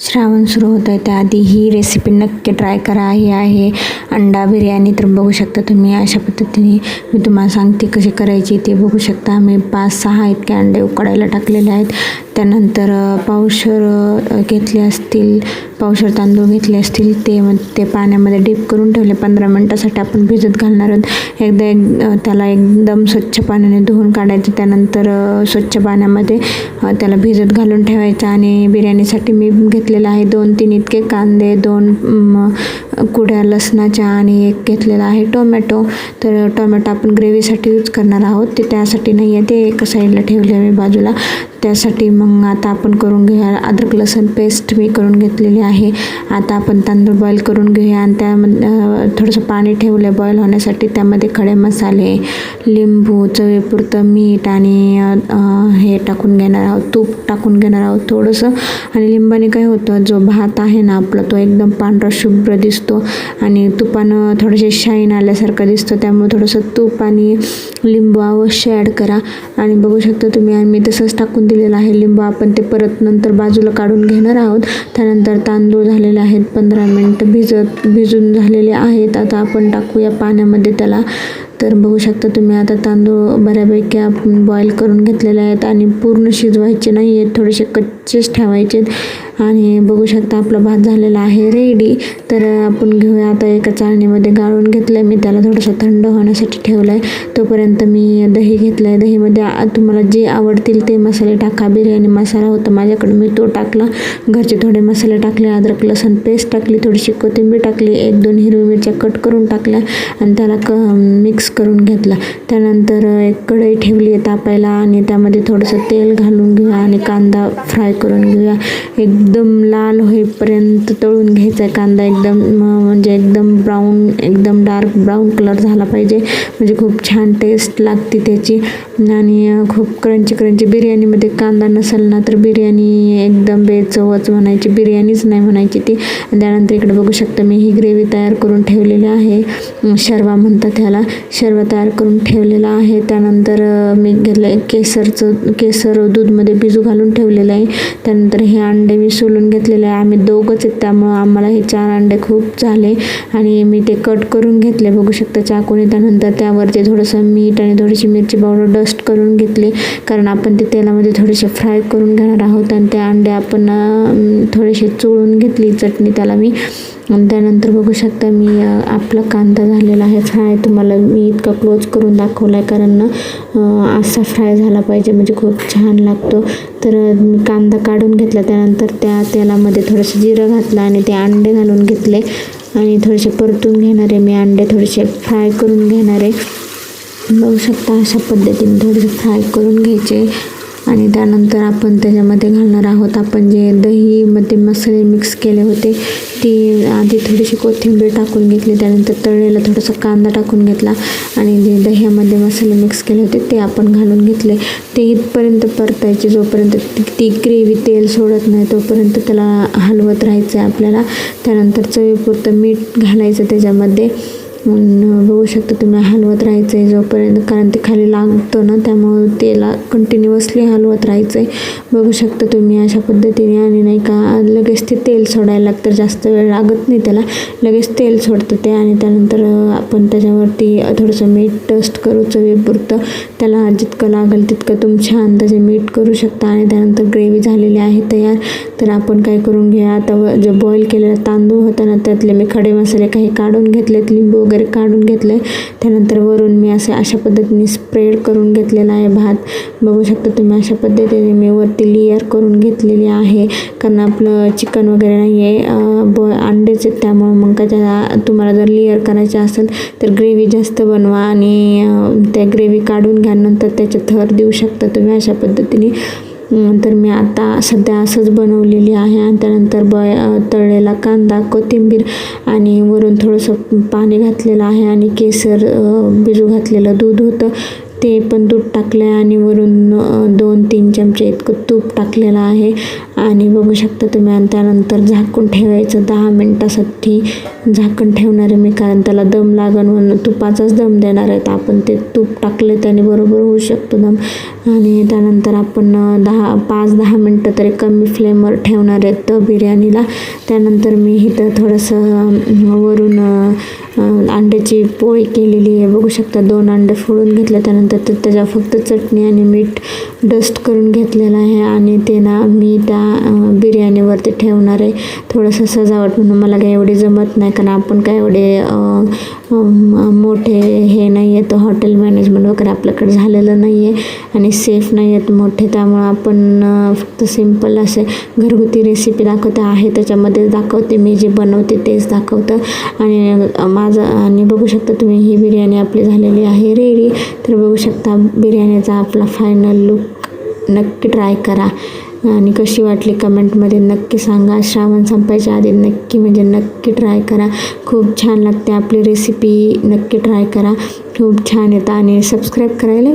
श्रावण सुरू होत आहे त्याआधी ही रेसिपी नक्की ट्राय करा. ही आहे अंडा बिर्याणी. तर बघू शकता तुम्ही अशा पद्धतीने मी तुम्हाला सांगते कशी करायची. ते बघू शकता. आम्ही पाच सहा इतके अंडे उकडायला टाकलेले आहेत. त्यानंतर पावशर घेतले असतील पावशर तांदूळ घेतले असतील ते मग ते पाण्यामध्ये डीप करून ठेवले. पंधरा मिनटासाठी आपण भिजत घालणार आहोत. एकदा एक त्याला एकदम स्वच्छ पाण्याने धुवून काढायचं. त्यानंतर स्वच्छ पाण्यामध्ये त्याला भिजत घालून ठेवायचं. आणि बिर्याणीसाठी मी घेतलेला आहे दोन तीन इतके कांदे दोन कुड्या लसणाच्या आणि एक घेतलेला आहे टोमॅटो. तर टोमॅटो आपण ग्रेव्हीसाठी यूज करणार आहोत. ते त्यासाठी नाही आहे ते एका साईडला ठेवले आहे मी बाजूला. त्यासाठी मग आता आपण करून घेऊया अद्रक लसूण पेस्ट मी करून घेतलेली आहे. आता आपण तांदूळ बॉईल करून घेऊया आणि त्यामध्ये थोडंसं पाणी ठेवलं बॉईल होण्यासाठी त्यामध्ये खडे मसाले लिंबू चवीपुरतं मीठ आणि हे टाकून घेणार आहोत तूप टाकून घेणार आहोत थोडंसं. आणि लिंबाने काय होतं जो भात आहे ना आपला तो एकदम पांढरा शुभ्र दिसतो आणि तुपानं थोडेसे शाईन आल्यासारखं दिसतं. त्यामुळे थोडंसं तूप आणि लिंबू अवश्य ॲड करा. आणि बघू शकता तुम्ही आणि मी तसंच टाकून दिलेलं आहे. लिंबू आपण ते परत नंतर बाजूला काढून घेणार आहोत. त्यानंतर तांदूळ झालेले आहेत. पंधरा मिनटं भिजत भिजून झालेले आहेत. आता आपण टाकूया पाण्यामध्ये त्याला. तर बघू शकता तुम्ही आता तांदूळ बऱ्यापैकी आपण बॉईल करून घेतलेले आहेत आणि पूर्ण शिजवायचे नाही आहेत थोडेसे कच्चेच ठेवायचे आणि बघू शकता आपला भात झालेला आहे रेडी तर आपण घेऊया आता एका चाळणीमध्ये गाळून घेतलं आहे मी त्याला थोडंसं थंड होण्यासाठी ठेवलं आहे तोपर्यंत मी दही घेतलं आहे दहीमध्ये तुम्हाला जे आवडतील ते मसाले टाका. बिर्याणी मसाला होता माझ्याकडे. मी तो टाकला. घरचे थोडे मसाले टाकले. अद्रक लसूण पेस्ट टाकली. थोडीशी कोथिंबीर टाकली. एक दोन हिरवी मिरच्या कट करून टाकल्या. आणि त्याला क मिक्स करून घेतला. त्यानंतर एक कढई ठेवली आहे तापायला. आणि त्यामध्ये थोडंसं तेल घालून घेऊया. आणि कांदा फ्राय करून घेऊया. एक एकदम लाल होईपर्यंत तळून घ्यायचा आहे. कांदा एकदम म्हणजे एकदम ब्राऊन एकदम डार्क ब्राऊन कलर झाला पाहिजे. म्हणजे खूप छान टेस्ट लागते त्याची. आणि खूप क्रंची क्रंची बिर्याणीमध्ये कांदा नसेल ना तर बिर्याणी एकदम बेचवच म्हणायची. बिर्याणीच नाही म्हणायची ती. त्यानंतर इकडे बघू शकता मी ही ग्रेव्ही तयार करून ठेवलेली आहे. शर्वा म्हणतात ह्याला. शर्वा तयार करून ठेवलेला आहे. त्यानंतर मी घेतलं केसरचं केसर दूधमध्ये भिजू घालून ठेवलेलं आहे. त्यानंतर हे अंडे मी सोलून घेतलेले आहे. आम्ही दोघंच आहेत त्यामुळं आम्हाला हे चार अंडे खूप झाले. आणि मी ते कट करून घेतले बघू शकता चाकूने त्यानंतर त्यावरती थोडंसं मीठ आणि थोडीशी मिरची पावडर डस्ट करून घेतली. कारण आपण ते तेलामध्ये थोडेसे फ्राय करून घेणार आहोत आणि ते अंडे आपण थोडेसे चोळून घेतली चटणी त्याला मी. आणि त्यानंतर बघू शकता मी आपला कांदा झालेला आहे. फ्राय तुम्हाला मी इतका क्लोज करून दाखवला आहे कारण असा फ्राय झाला पाहिजे म्हणजे खूप छान लागतो. तर मी कांदा काढून घेतला त्यानंतर त्या त्या तेलामध्ये थोडंसं जिरं घातलं आणि ते अंडे घालून घेतले. आणि थोडेसे परतून घेणार आहे मी अंडे थोडेसे फ्राय करून घेणार आहे. बघू शकता अशा पद्धतीने थोडेसे फ्राय करून घ्यायचे. आणि त्यानंतर आपण त्याच्यामध्ये घालणार आहोत. आपण जे दहीमध्ये मसाले मिक्स केले होते ती आधी थोडीशी कोथिंबीर टाकून घेतली. त्यानंतर तळलेला थोडासा कांदा टाकून घेतला. आणि जे दह्यामध्ये मसाले मिक्स केले होते ते आपण घालून घेतले. ते इथपर्यंत परतायचे. जोपर्यंत ती- ग्रेव्ही तेल सोडत नाही तोपर्यंत त्याला हलवत राहायचं आहे आपल्याला. त्यानंतर चवीपुरतं मीठ घालायचं त्याच्यामध्ये. म्हणून बघू शकता तुम्ही हलवत राहायचं आहे जोपर्यंत कारण ते खाली लागतं ना त्यामुळं तेला कंटिन्युअसली हलवत राहायचं आहे बघू शकता तुम्ही अशा पद्धतीने आणि नाही का लगेच ते तेल सोडायला लागतं जास्त वेळ लागत नाही त्याला. लगेच तेल सोडतं ते आणि त्यानंतर आपण त्याच्यावरती थोडंसं मीठ टस्ट करू चवीपुरतं. त्याला जितकं लागेल तितकं तुमच्या अंदाजे मीठ करू शकता आणि त्यानंतर ग्रेव्ही झालेली आहे तयार. तर आपण काय करून घ्या आता व- जे बॉईल केलेला तांदूळ होता ना त्यातले मी खडे मसाले काही काढून घेतलेत लिंबू वगैरे काढून घेतलं. आहे त्यानंतर वरून मी असे अशा पद्धतीने स्प्रेड करून घेतलेला आहे भात. बघू शकता तुम्ही अशा पद्धतीने मी वरती लेअर करून घेतलेली आहे. कारण आपलं चिकन वगैरे नाही आहे ब अंडेच आहेत त्यामुळं मग का त्याला तुम्हाला जर लेअर करायचे असेल तर ग्रेव्ही जास्त बनवा आणि त्या ग्रेव्ही काढून घ्या. नंतर त्याचे थर देऊ शकता तुम्ही अशा पद्धतीने. तर मी आता सध्या असंच बनवलेली आहे आणि त्यानंतर ब तळलेला कांदा कोथिंबीर आणि वरून थोडंसं पाणी घातलेलं आहे आणि केसर बिजू घातलेलं दूध होतं. ते पण दूध टाकलं आहे आणि वरून दोन तीन चमचे इतकं तूप टाकलेलं आहे. आणि बघू शकता तुम्ही आणि त्यानंतर झाकून ठेवायचं दहा मिनटासाठी. झाकण ठेवणार आहे मी कारण त्याला दम लागन म्हणून तुपाचाच दम देणार आहेत आपण ते तूप टाकले त्याने बरोबर होऊ शकतो दम. आणि त्यानंतर आपण दहा पाच दहा मिनटं तरी कमी फ्लेमवर ठेवणार आहेत बिर्याणीला. त्यानंतर मी इथं थोडंसं वरून अंड्याची पोळी केलेली आहे. बघू शकता दोन अंडे फोडून घेतल्या त्यानंतर त्याच्या फक्त चटणी आणि मीठ डस्ट करून घेतलेला आहे आणि ते ना मी त्या बिर्याणीवरती ठेवणार आहे. थोडंसं सजावट म्हणून मला काही एवढी जमत नाही कारण आपण काय एवढे मोठे हे नाही आहेत हॉटेल मॅनेजमेंट वगैरे आपल्याकडे झालेलं नाही आहे आणि सेफ नाही आहेत मोठे त्यामुळं आपण फक्त सिंपल असे घरगुती रेसिपी दाखवते आहे. त्याच्यामध्ये दाखवते मी जे बनवते तेच दाखवतं. आणि माझं आणि बघू शकता तुम्ही ही बिर्याणी आपली झालेली आहे रेडी. तर बघू शकता बिर्याणीचा आपला फायनल लुक नक्की ट्राय करा. आणि कशी वाटली कमेंटमध्ये नक्की सांगा. श्रावण संपायच्या आधी नक्की म्हणजे नक्की ट्राय करा. खूप छान लागते आपली रेसिपी नक्की ट्राय करा. खूप छान येतं आणि सबस्क्राईब करायला